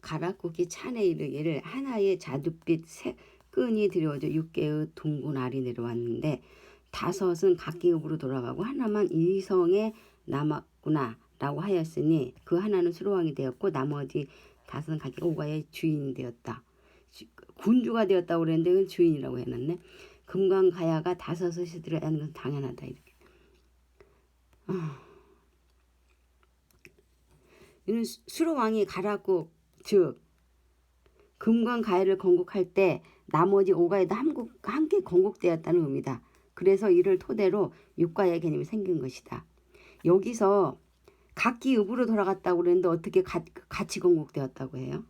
가락국이 찬에 이르기를 하나의 자줏빛 새 끈이 드려져 육개의 둥근 알이 내려왔는데 다섯은 각기 읍으로 돌아가고 하나만 이성에 남았구나 라고 하였으니 그 하나는 수로왕이 되었고 나머지 다섯은 각기 오가의 주인이 되었다. 주- 군주가 되었다고 그랬는데 주인이라고 해놨네. 금강가야가 다섯을 시들어야 하는 건 당연하다 이렇게. 아. 이는 수- 수로왕이 가락국 즉 금강가야를 건국할 때 나머지 오가에도 함께 건국되었다는 의미다. 그래서 이를 토대로 육가의 개념이 생긴 것이다. 여기서 각기 읍으로 돌아갔다고 그랬는데 어떻게 가, 같이 건국되었다고 해요?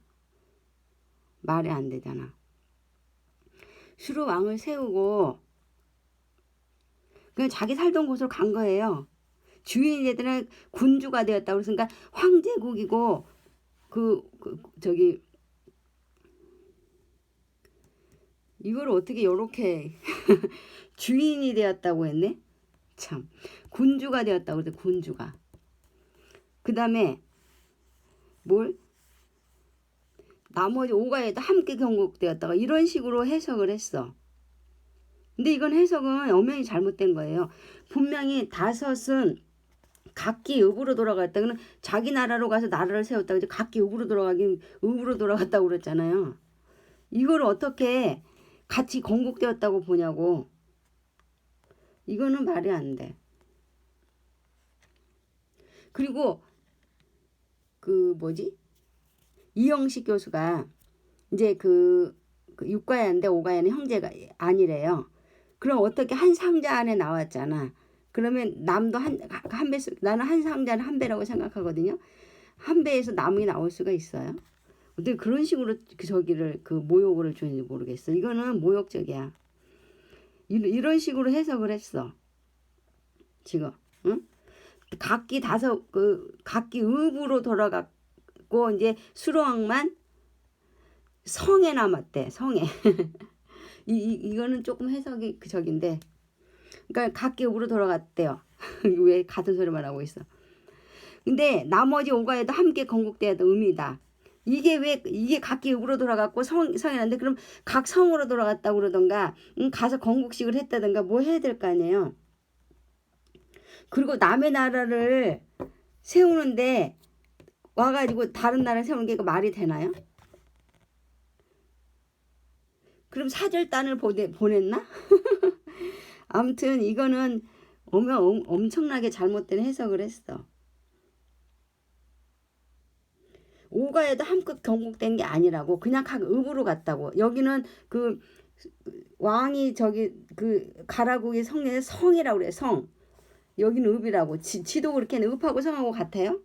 말이 안 되잖아. 수로 왕을 세우고 그냥 자기 살던 곳으로 간 거예요. 주인이 되더니 군주가 되었다고 그랬으니까 황제국이고 그, 그 저기 이걸 어떻게 요렇게 주인이 되었다고 했네? 참. 군주가 되었다고 그랬어 군주가. 그 다음에 뭘? 나머지 오가에도 함께 경국되었다가 이런 식으로 해석을 했어. 근데 이건 해석은 엄연히 잘못된 거예요. 분명히 다섯은 각기 읍으로 돌아갔다고는 자기 나라로 가서 나라를 세웠다 그죠 각기 읍으로 돌아가긴 읍으로 돌아갔다고 그랬잖아요 이걸 어떻게 같이 건국되었다고 보냐고 이거는 말이 안 돼. 그리고 그 뭐지 이영식 교수가 이제 그, 그 육가야인데 오가야는 형제가 아니래요. 그럼 어떻게 한 상자 안에 나왔잖아. 그러면 남도 한 한 배, 나는 한 상자는 한 배라고 생각하거든요. 한 배에서 남이 나올 수가 있어요. 어떻게 그런 식으로 그 저기를 그 모욕을 주는지 모르겠어. 이거는 모욕적이야. 이런 식으로 해석을 했어. 지금, 응? 각기 다섯 그 각기 읍으로 돌아갔고 이제 수로왕만 성에 남았대. 성에. 이, 이 이거는 조금 해석이 그 저긴데. 그러니까 각기 읍으로 돌아갔대요. 왜 같은 소리만 하고 있어. 근데 나머지 오가에도 함께 건국되었던 의미다. 이게 왜 이게 각 기 읍으로 돌아갔고 성 성이란데 그럼 각 성으로 돌아갔다고 그러던가 음, 가서 건국식을 했다던가 뭐 해야 될 거 아니에요. 그리고 남의 나라를 세우는데 와가지고 다른 나라 세우는 게 말이 되나요? 그럼 사절단을 보내, 보냈나? 아무튼 이거는 엄, 엄, 엄청나게 잘못된 해석을 했어. 오가에도 한껏 경국된 게 아니라고 그냥 각 읍으로 갔다고. 여기는 그 왕이 저기 그 가라국이 성에 성이라고 그래 성. 여기는 읍이라고. 지, 지도 그렇게 읍하고 성하고 같아요